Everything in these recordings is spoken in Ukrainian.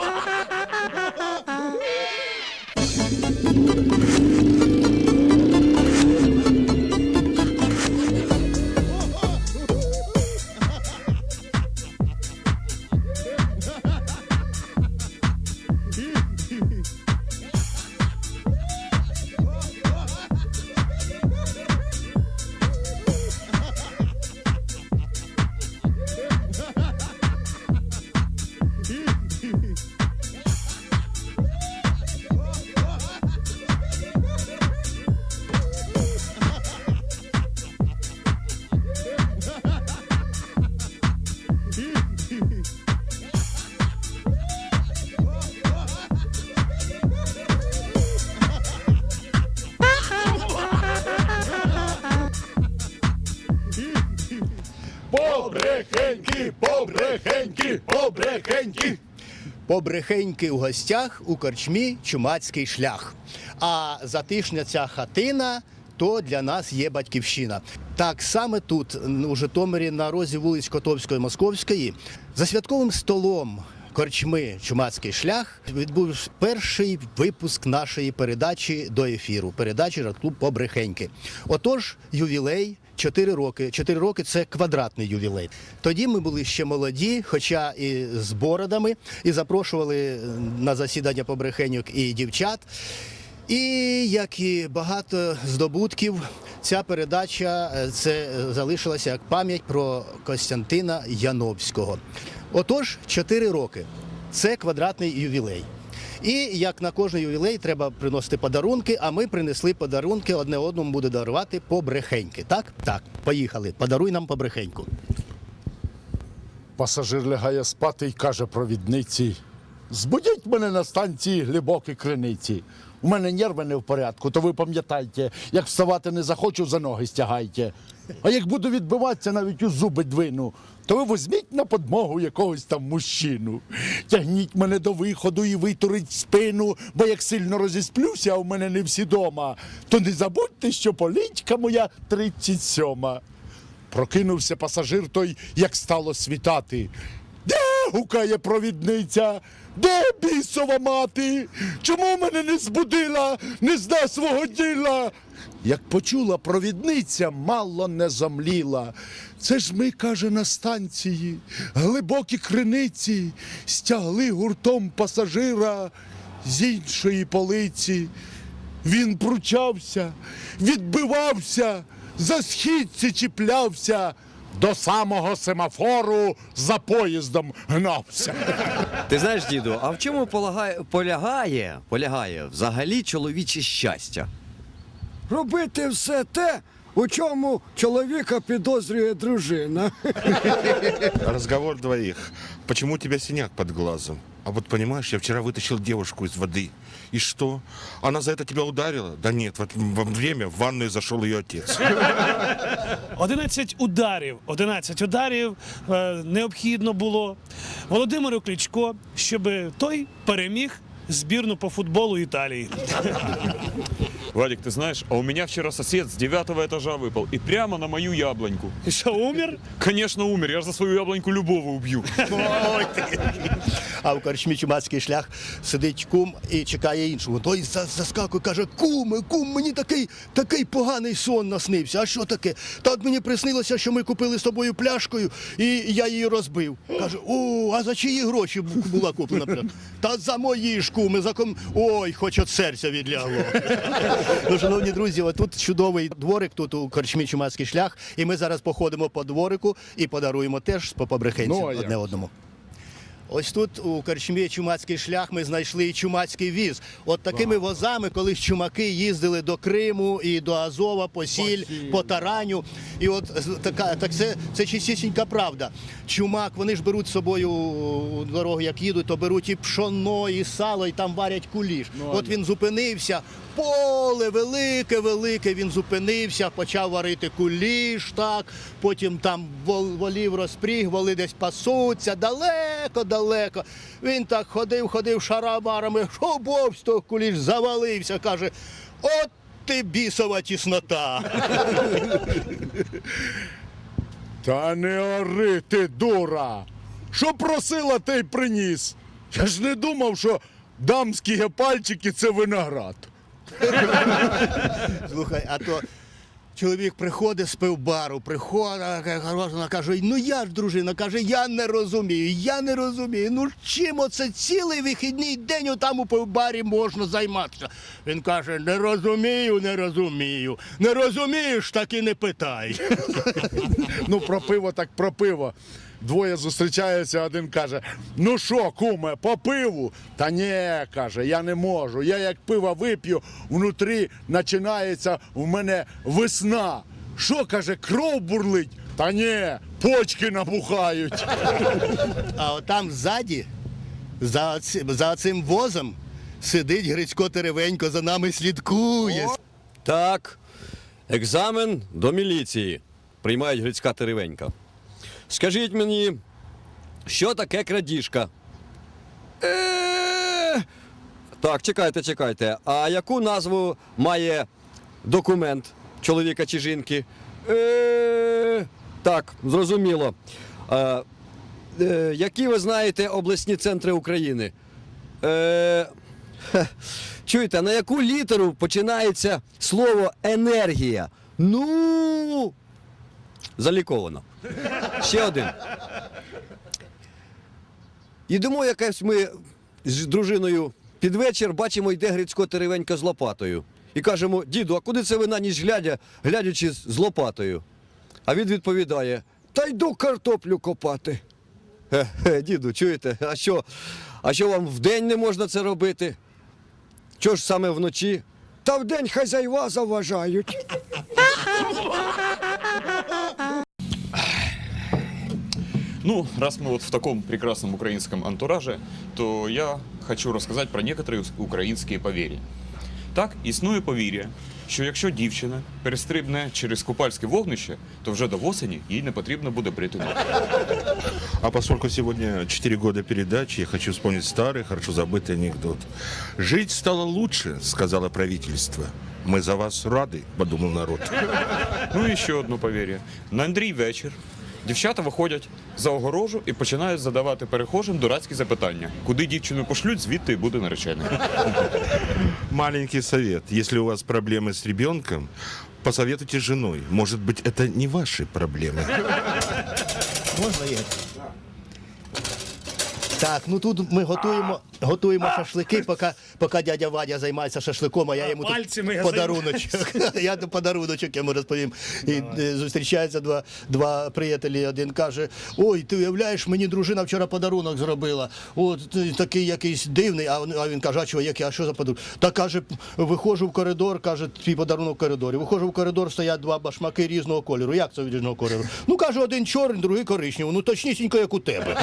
Ah! Побрехеньки у гостях у корчмі чумацький шлях. А затишня ця хатина то для нас є батьківщина. Так саме тут, у Житомирі, на розі вулиць Котовської Московської, за святковим столом. Корчми Чумацький шлях відбув перший випуск нашої передачі до ефіру. Передачі «Радклуб Побрехеньки. Отож, ювілей 4 роки. 4 роки це квадратний ювілей. Тоді ми були ще молоді, хоча і з бородами, і запрошували на засідання побрехеньок і дівчат. І як і багато здобутків, ця передача е, це е, залишилася як пам'ять про Костянтина Яновського. Отож, 4 роки це квадратний ювілей. І як на кожний ювілей треба приносити подарунки, а ми принесли подарунки, одне одному буде дарувати побрехеньки. Так? Так, поїхали. Подаруй нам побрехеньку. Пасажир лягає спати і каже провідниці. Збудіть мене на станції глибокі криниці. У мене нерви не в порядку, то ви пам'ятайте, як вставати не захочу, за ноги стягайте. А як буду відбиватися навіть у зуби двину, то ви візьміть на подмогу якогось там мужчину. Тягніть мене до виходу і витурить спину, бо як сильно розісплюся, а у мене не всі дома, то не забудьте, що політька моя 37-ма. Прокинувся пасажир той, як стало світати. Гукає провідниця? Де бісова мати? Чому мене не збудила, не зна свого діла? Як почула провідниця, мало не зомліла. Це ж ми, каже, на станції, глибокі криниці, стягли гуртом пасажира з іншої полиці. Він пручався, відбивався, за східці чіплявся, до самого семафору за поїздом гнався. Ти знаєш, діду, а в чому полагає, полягає, полягає взагалі чоловіче щастя? робити все те, у чому чоловіка підозрює дружина. Розговор двоїх. Почему у тебе синяк под глазом? А вот понимаешь, я вчера вытащил девушку из воды. И что? Она за это тебя ударила? Да нет, в это во время в ванную зашел ее отец. 11 ударів. 11 ударів е, необхідно було Володимиру Кличко, щоб той переміг збірну по футболу Італії. Вадик, ты знаешь, а у меня вчера сосед с девятого этажа выпал и прямо на мою яблоньку. І Що умер? Конечно, умер, я же за свою яблоньку любого убью. Ой, ти. А в корчмі чумацький шлях сидить кум і чекає іншого. Той за- заскакує, каже: Куме, кум, мені такий, такий поганий сон наснився. А що таке? Та от мені приснилося, що ми купили з тобою пляшкою, і я її розбив. Каже, о, а за чиї гроші бу- була куплена пляшка? Та за мої ж куми, за ком. Ой, хоч от серця відлягло. ну, шановні друзі, отут чудовий дворик, тут у корчмі чумацький шлях. І ми зараз походимо по дворику і подаруємо теж по побрехенці Ну, одне одному. Ось тут у Карчмі чумацький шлях ми знайшли і чумацький віз. От такими возами, колись чумаки їздили до Криму і до Азова, по сіль, по тараню. І от така, так це, це чистісінька правда. Чумак, вони ж беруть з собою у дорогу, як їдуть, то беруть і пшоно, і сало, і там варять куліш. От він зупинився. Поле велике, велике. Він зупинився, почав варити куліш, так. Потім там волів розпріг, воли десь пасуться, далеко, далеко. Він так ходив, ходив шарамарами, з того куліш завалився, каже: от ти бісова тіснота. Та не ори ти, дура! Що просила, те й приніс. Я ж не думав, що дамські гепальчики це виноград. Слухай, а то чоловік приходить з пивбару, приходить, каже, ну я ж дружина, каже, я не розумію, я не розумію. Ну чим оце цілий вихідний день там у пивбарі можна займатися? Він каже, не розумію, не розумію. Не розумієш, так і не питай. Ну, про пиво так про пиво. Двоє зустрічаються, один каже: Ну що, куме, по пиву? Та ні, каже, я не можу. Я як пиво вип'ю, внутрі починається в мене весна. Що каже, кров бурлить? Та ні, почки набухають. А от там ззаді, за, за цим возом, сидить Грицько Теревенько, за нами слідкує. Так, екзамен до міліції. Приймають Грицька Теревенька. Скажіть мені, що таке крадіжка? Е, Так, чекайте, чекайте. А яку назву має документ чоловіка чи жінки? Е, Так, зрозуміло. Е, Які ви знаєте обласні центри України? Чуєте, на яку літеру починається слово енергія? Ну. Заліковано. Ще один. Йдемо якось ми з дружиною під вечір, бачимо, йде Грицько Теревенька з лопатою. І кажемо, діду, а куди це ви на ніч глядя, глядячи з лопатою? А він відповідає: Та йду картоплю копати. Хе-хе, діду, чуєте, а що? А що вам вдень не можна це робити? Чого ж саме вночі? Та вдень хазяйва заважають. Ну, раз мы вот в таком прекрасном украинском антураже, то я хочу розказати про некоторые українські повір'я. Так, існує повір'я, що якщо дівчина перестрибне через купальське вогнище, то вже до осені їй не потрібно буде брити ноги. А поскольку сегодня 4 года передачи, я хочу вспомнить старый, хорошо забытый анекдот. «Жить стало лучше», — сказала правительство. «Мы за вас рады», — подумал народ. Ну і ще одне повір'я. На Андрій вечір дівчата виходять за огорожу і починають задавати перехожим дурацькі запитання. Куди дівчину пошлють, звідти і буде наречений. Маленький совет. Если у вас проблемы с ребенком, посоветуйте с женой. Может быть, это не ваши проблемы. Можна є? Так, ну тут ми готуємо, готуємо шашлики, поки, поки дядя Вадя займається шашликом, а я йому пальцями тут я подаруночок. я тут подаруночок йому розповім. І е, зустрічаються два, два приятелі. Один каже: Ой, ти уявляєш, мені дружина вчора подарунок зробила. От ти такий якийсь дивний. А він, а він каже, а чого, який, а що за подарунок? Та каже, виходжу в коридор, каже, твій подарунок в коридорі. Виходжу в коридор, стоять два башмаки різного кольору. Як це різного кольору? Ну каже, один чорний, другий коричневий. Ну точнісінько, як у тебе.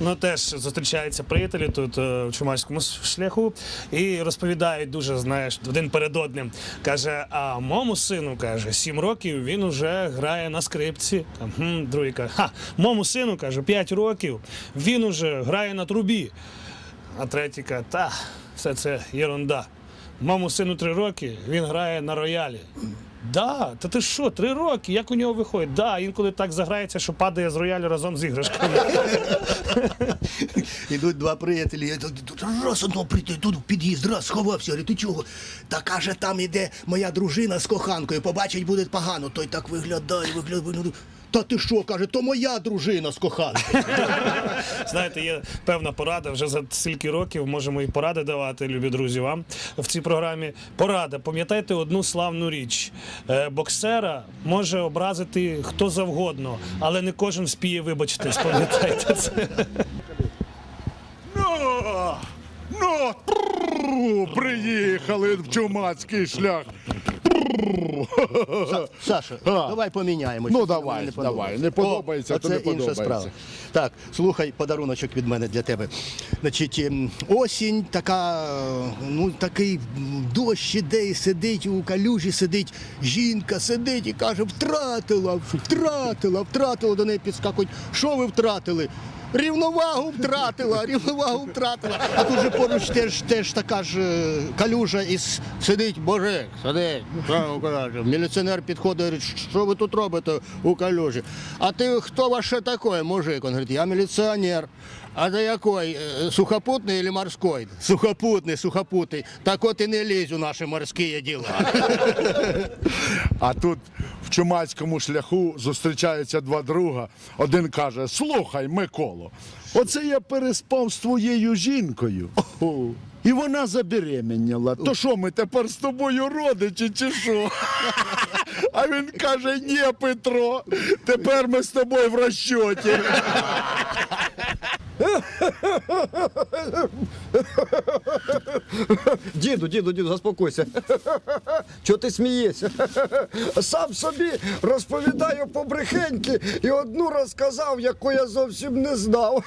Ну теж зустрічаються приятелі тут е, в Чумацькому шляху і розповідають дуже, знаєш, один перед одним. Каже: а моєму сину каже, сім років він уже грає на скрипці. Там, хм, другий каже, ха, моєму сину каже, п'ять років він уже грає на трубі. А третій каже, та, все це єрунда. Моєму сину три роки, він грає на роялі. Да, та ти що, три роки? Як у нього виходить? Да, інколи так заграється, що падає з роялю разом з іграшками. Ідуть два приятелі, я тут- раз одного прийти, тут під'їзд, раз сховався. Говорю, ти чого? Та каже, там іде моя дружина з коханкою, побачить буде погано. Той так виглядає, виглядає. виглядає. Та ти що, каже, то моя дружина з коханкою. Знаєте, є певна порада. Вже за стільки років можемо і поради давати, любі друзі, вам в цій програмі. Порада. Пам'ятайте одну славну річ: Е, боксера може образити хто завгодно, але не кожен спіє вибачитись. Пам'ятайте це. Ну, ну, приїхали в чумацький шлях. Саша, А. давай поміняємо. Ну, давай, давай. Не подобається, то не подобається. Так, слухай, подаруночок від мене для тебе. Значить, ем, осінь така, е, ну такий м, дощ іде і сидить у калюжі, сидить жінка, сидить і каже: втратила, втратила, втратила. До неї підскакують. Що ви втратили? Рівновагу втратила, рівновагу втратила. А тут же поруч теж, теж така ж е, калюжа і сидить божик, сидить. Міліціонер підходить, говорить, що ви тут робите у калюжі? А ти хто ваше таке, мужик? Він говорить, я міліціонер. А до якої? Е, Сухопутний чи морський? Сухопутний, сухопутний. Так от і не лізь у наші морські діла. А тут чумацькому шляху зустрічаються два друга. Один каже: Слухай, Миколо, оце я переспав з твоєю жінкою. І вона забеременіла. То що ми тепер з тобою родичі, чи що? А він каже: ні, Петро, тепер ми з тобою в розчоті. Діду, діду, діду, заспокойся. Чого ти смієшся? Сам собі розповідаю побрехеньки і одну розказав, яку я зовсім не знав.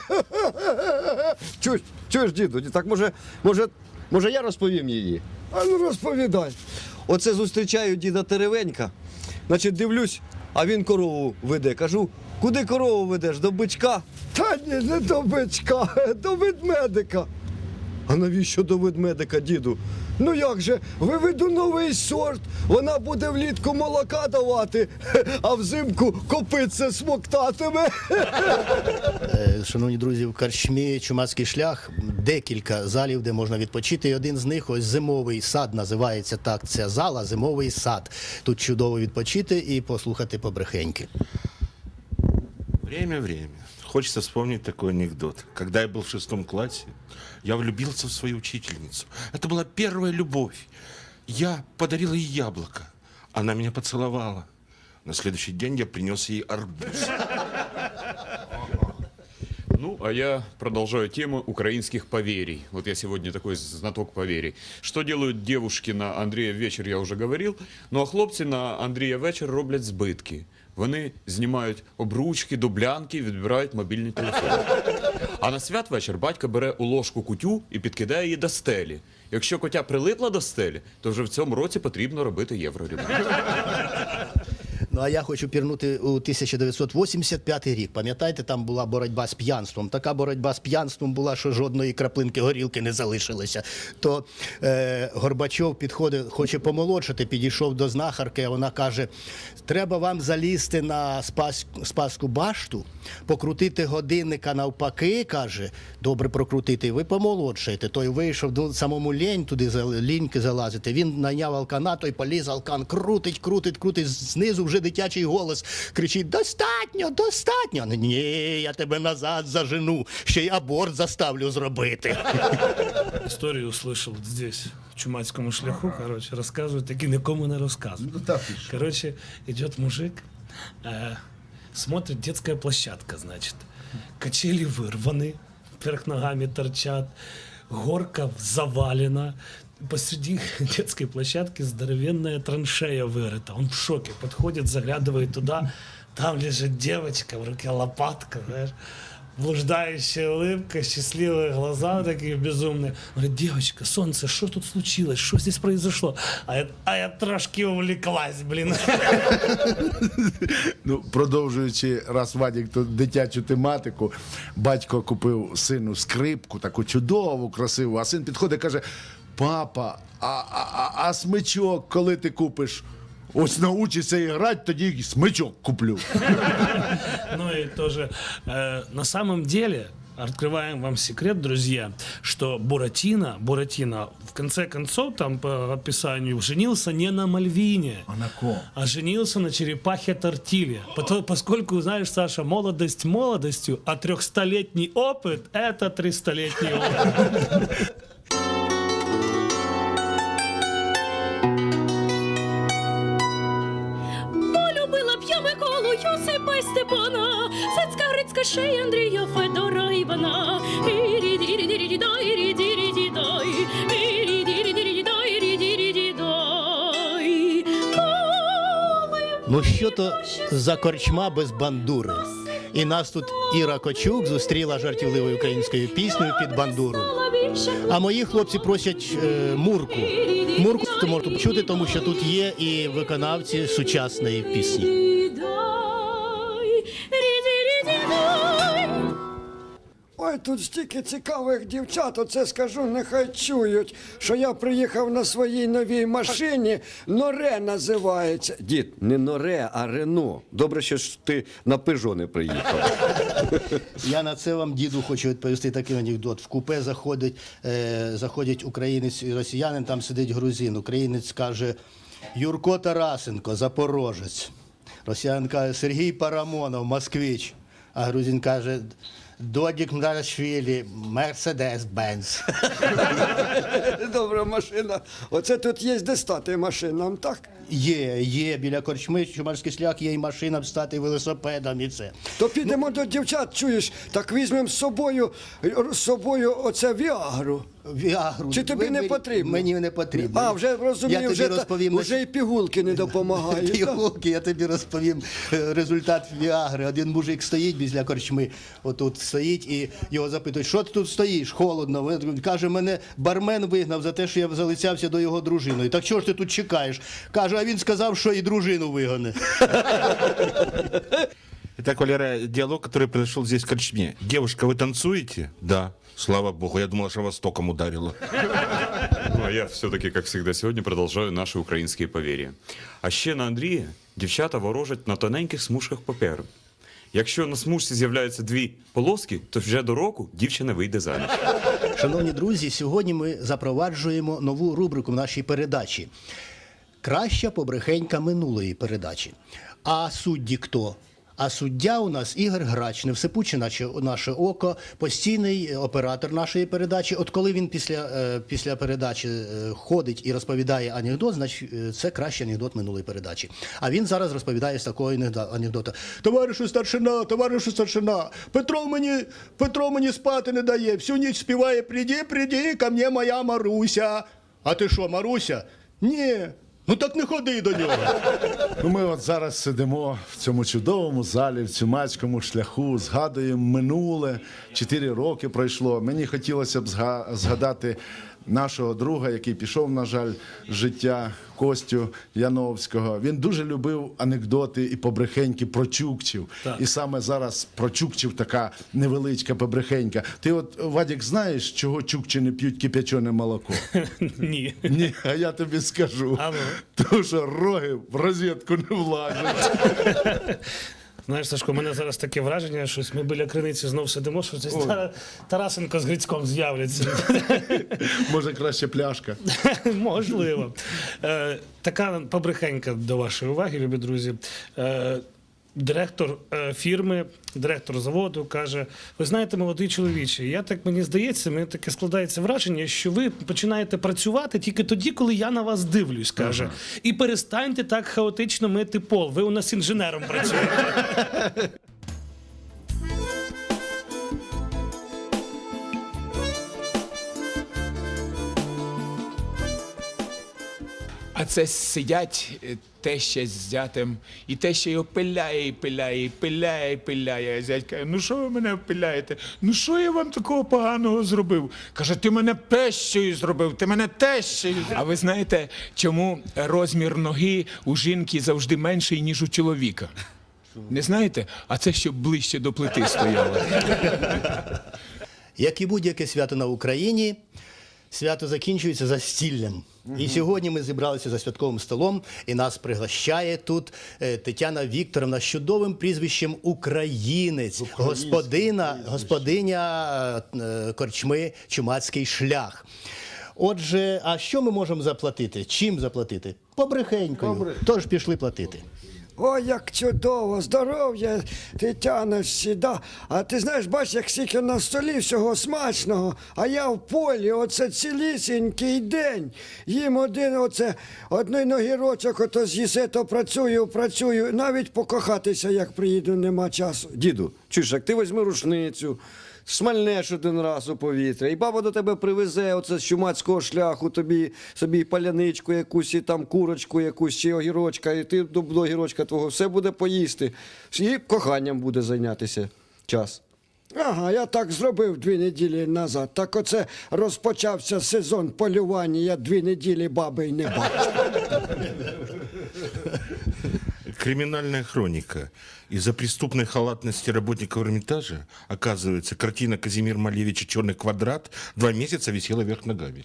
Чуєш, чуєш, діду, так може, може, може я розповім її? А ну розповідай. Оце зустрічаю діда Теревенька. Значить, дивлюсь, а він корову веде. Кажу, куди корову ведеш? До бичка. Та ні, не до бичка, до ведмедика. А навіщо до ведмедика, діду? Ну як же, виведу новий сорт, вона буде влітку молока давати, а взимку копитце смоктатиме. Е, Шановні друзі, в Карчмі Чумацький шлях декілька залів, де можна відпочити. І один з них ось зимовий сад називається так. Ця зала зимовий сад. Тут чудово відпочити і послухати побрехеньки. Время, время. Хочется вспомнить такой анекдот. Когда я был в шестом классе, я влюбился в свою учительницу. Это была первая любовь. Я подарил ей яблоко. Она меня поцеловала. На следующий день я принес ей арбуз. Ну, а я продолжаю тему украинских поверий. Вот я сегодня такой знаток поверий. Что делают девушки на Андрія вечір, я вже говорив. Ну а хлопці на Андрія вечір роблять збитки. Вони знімають обручки, дублянки, відбирають мобільні телефони. А на святвечір батько бере у ложку кутю і підкидає її до стелі. Якщо котя прилипла до стелі, то вже в цьому році потрібно робити євроремонт. Ну а я хочу пірнути у 1985 рік. Пам'ятаєте, там була боротьба з п'янством. Така боротьба з п'янством була, що жодної краплинки горілки не залишилося. То е, Горбачов підходить, хоче помолодшати, підійшов до знахарки, а вона каже: треба вам залізти на спас, Спасську башту, покрутити годинника навпаки, каже, добре прокрутити, ви помолодшаєте. Той вийшов до самому лінь туди ліньки залазити. Він найняв алкана, той поліз алкан, крутить, крутить, крутить. Знизу вже дитячий голос кричить: Достатньо, достатньо. Ні, я тебе назад зажену, ще й аборт заставлю зробити. Историю услышал вот здесь, в Чумацкому шляху, короче, рассказывают, таки никому не рассказывают. Короче, идет мужик, э, смотрит детская площадка, значит. Качели вырваны, вверх ногами торчат, горка завалена. Посреди детской площадки здоровенная траншея вырыта. Он в шоке, подходит, заглядывает туда, там лежит девочка, в руке лопатка, знаешь блуждающая улыбка, счастливые глаза такие безумные. Он говорит, девочка, солнце, что тут случилось? Что здесь произошло? А я, а я трошки увлеклась, блин. Ну, продовжуючи раз Вадік тут дитячу тематику, батько купив сину скрипку, таку чудову, красиву, а син підходить і каже: Папа, а, а, а, а смичок, коли ти купиш? Ось научишся і грати, тоді й смичок куплю. Ну и тоже, э, на самом деле, открываем вам секрет, друзья, что Буратино, Буратино, в конце концов, там по описанию, женился не на Мальвине, А на ком? а женился на черепахе Тортилья. Пото- Поскольку, знаешь, Саша, молодость молодостью, а трехстолетний опыт – это триста-летний опыт. Степана, Сацька Грицька ще й Андрія Федора Івана. Ну що то за корчма без бандури? І нас тут Іра Кочук зустріла жартівливою українською піснею під бандуру. А мої хлопці просять е, мурку. Мурку можете почути, тому що тут є і виконавці сучасної пісні. Тут стільки цікавих дівчат, оце скажу, нехай чують, що я приїхав на своїй новій машині, Норе називається. Дід, не Норе, а Рено. Добре, що ж ти на Пежо не приїхав. Я на це вам, діду, хочу відповісти такий анекдот. В купе заходить, е, заходять українець і росіянин, там сидить грузин. Українець каже: Юрко Тарасенко, запорожець. Росіянин каже, Сергій Парамонов, москвич. А грузин каже, Додік Мдарашвілі, Мерседес Бенц. Добра машина. Оце тут є де стати машинам, так? Є, є, біля корчми, чумарський шлях, є і машина стати велосипедом і це. То підемо до дівчат, чуєш, так візьмемо з собою, з собою оце Віагру. Віагру. Чи тобі не потрібно? Мені не потрібно. А, вже розумію, я вже, та- розповім на вже і пігулки не допомагають. Пігулки, я тобі розповім е, результат Віагри. Один мужик стоїть біля корчми, отут стоїть і його запитують, що ти тут стоїш, холодно. Він Каже, мене бармен вигнав за те, що я залицявся до його дружиною. Так чого ж ти тут чекаєш? Каже, а він сказав, що і дружину вигоне. Итак, Валера, диалог, который произошел здесь в Корчме. Девушка, вы танцуете? Да. Слава богу, я думала, что вас током ударило. Ну, а я все-таки, как всегда, сегодня продолжаю наши українські повір'я. А ще на Андрія дівчата ворожать на тоненьких смужках паперу. Якщо на смужці з'являються дві полоски, то вже до року дівчина вийде заміж. Шановні друзі, сьогодні ми запроваджуємо нову рубрику в нашій передачі. Краща побрехенька минулої передачі. А судді хто? А суддя у нас Ігор Грач, невсипуче наше, наше око, постійний оператор нашої передачі. От коли він після, е, після передачі е, ходить і розповідає анекдот, значить е, це кращий анекдот минулої передачі. А він зараз розповідає з такого анекдо- анекдота. Товаришу старшина, товаришу старшина, Петро мені, Петро мені спати не дає, всю ніч співає «Приди, приди, ко мне моя Маруся. А ти що, Маруся? Ні. Ну так не ходи до нього. Ну, ми от зараз сидимо в цьому чудовому залі, в цюмацькому шляху, згадуємо минуле. Чотири роки пройшло. Мені хотілося б зга- згадати нашого друга, який пішов, на жаль, з життя Костю Яновського. Він дуже любив анекдоти і побрехеньки про чукчів. І саме зараз про чукчів така невеличка побрехенька. Ти от, Вадік, знаєш, чого чукчі не п'ють кип'ячене молоко? Ні. Ні, а я тобі скажу. Тому що роги в розетку не влазять. Знаєш, Сашко, у мене зараз таке враження, що ми біля криниці знов сидимо, що це Тара- Тарасенко з Грицьком з'являться. Може, краще пляшка. Можливо. Е, така побрехенька до вашої уваги, любі друзі. Е, Директор е, фірми, директор заводу каже: Ви знаєте, молодий чоловіче, я так мені здається, мені таке складається враження, що ви починаєте працювати тільки тоді, коли я на вас дивлюсь, каже. І перестаньте так хаотично мити пол. Ви у нас інженером працюєте. це сидять е, теща з зятем, і теща його пиляє, і пиляє, і пиляє, і пиляє. А зять каже, ну що ви мене пиляєте? Ну що я вам такого поганого зробив? Каже, ти мене тещою зробив, ти мене тещою. А ви знаєте, чому розмір ноги у жінки завжди менший, ніж у чоловіка? Не знаєте? А це щоб ближче до плити стояло. Як і будь-яке свято на Україні, свято закінчується застіллям. І сьогодні ми зібралися за святковим столом, і нас пригощає тут е, Тетяна Вікторовна з чудовим прізвищем Українець, господина, господиня е, е, корчми Чумацький шлях. Отже, а що ми можемо заплатити? Чим заплатити? Побрехенькою. Тож пішли платити. Ой, як чудово, здоров'я, Тетяна сіда. А ти знаєш, бач, як скільки на столі всього смачного, а я в полі, оце цілісінький день. Їм один оце, одний ногірочок, ото з'їсе, то працюю, працюю. Навіть покохатися, як приїду, нема часу. Діду, чуєш, як ти візьми рушницю, смальнеш один раз у повітря, і баба до тебе привезе оце з чумацького шляху, тобі собі паляничку якусь, і там курочку якусь, чи огірочка, і ти до, до огірочка твого все буде поїсти. І коханням буде зайнятися час. Ага, я так зробив дві неділі назад. Так оце розпочався сезон полювання, я дві неділі баби й не бачив Криминальная хроника. Из-за преступной халатности работников Эрмитажа, оказывается, картина Казимир Малевича «Черный квадрат» два месяца висела вверх ногами.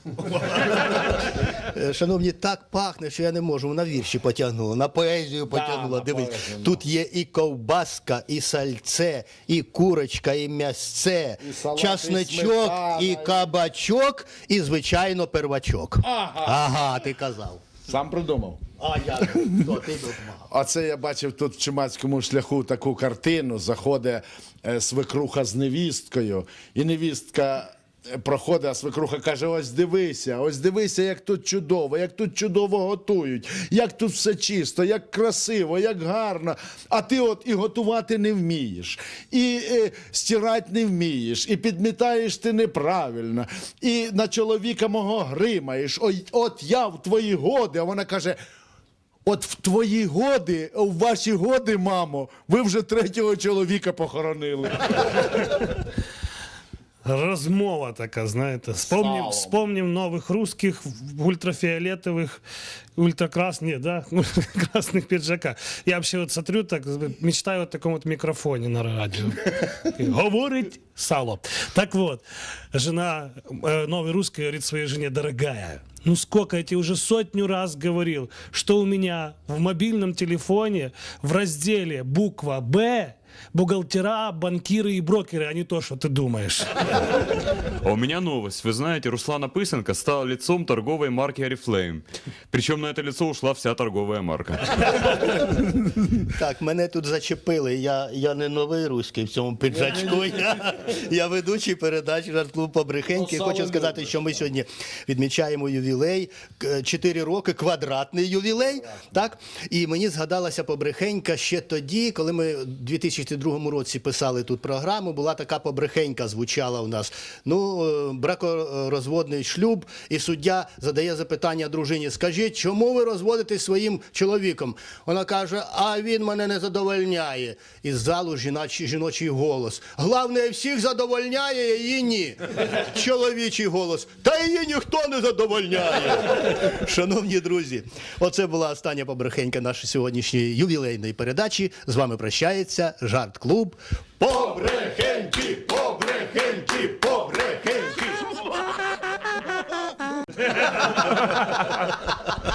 Е, Шановні, так пахне, що я не можу. Вона вірші потягнула, на поезію потягнула. на Дивись, поезію, да. тут є і ковбаска, і сальце, і курочка, і м'ясце, І салат, і часничок, сметана, і і- кабачок, і, звичайно, первачок. Ага, ти казав. Сам придумав. А я ти допомагав? Оце я бачив тут в Чумацькому шляху таку картину. Заходить е, свекруха з невісткою, і невістка. е, Проходить, а свекруха каже: ось дивися, ось дивися, як тут чудово, як тут чудово готують, як тут все чисто, як красиво, як гарно. А ти от і готувати не вмієш, і е, стирати не вмієш, і підмітаєш ти неправильно, і на чоловіка мого гримаєш. Ой, от я в твої годи. А вона каже: От в твої годи, в ваші годи, мамо, ви вже третього чоловіка похоронили. Розмова така, знаєте. Спомним, Салом. вспомним нових русских в ультрафиолетовых, ультракрасных, да, красных пиджаках. Я вообще вот смотрю, так, мечтаю о таком вот микрофоне на радио. И Говорить сало. Так вот, жена э, новой русской говорит своей жене, дорогая, ну сколько я тебе уже сотню раз говорил, что у меня в мобильном телефоне в разделе буква «Б» бухгалтера, банкиры и брокеры, а не то, что ты думаешь. А у меня новость. Вы знаете, Руслана Пысенко стала лицом торговой марки Oriflame. Причем на это лицо ушла вся торговая марка. Так, мене тут зачепили. Я, я не новий руський в цьому піджачку. Я, я ведучий передач «Жарт-клуб побрехеньки. Хочу сказати, що ми сьогодні відмічаємо ювілей. к- Чотири роки, квадратний ювілей. Так? І мені згадалася побрехенька ще тоді, коли ми у 2002 році писали тут програму, була така побрехенька, звучала у нас. Ну, е, бракорозводний шлюб, і суддя задає запитання дружині: скажіть, чому ви розводитесь своїм чоловіком? Вона каже: А він мене не задовольняє. Із залу жіночий, жіночий голос. Главне, всіх задовольняє, її ні. Чоловічий голос. Та її ніхто не задовольняє. Шановні друзі, оце була остання побрехенька нашої сьогоднішньої ювілейної передачі. З вами прощається жарт-клуб. Побрехеньки, побрехеньки, побрехеньки.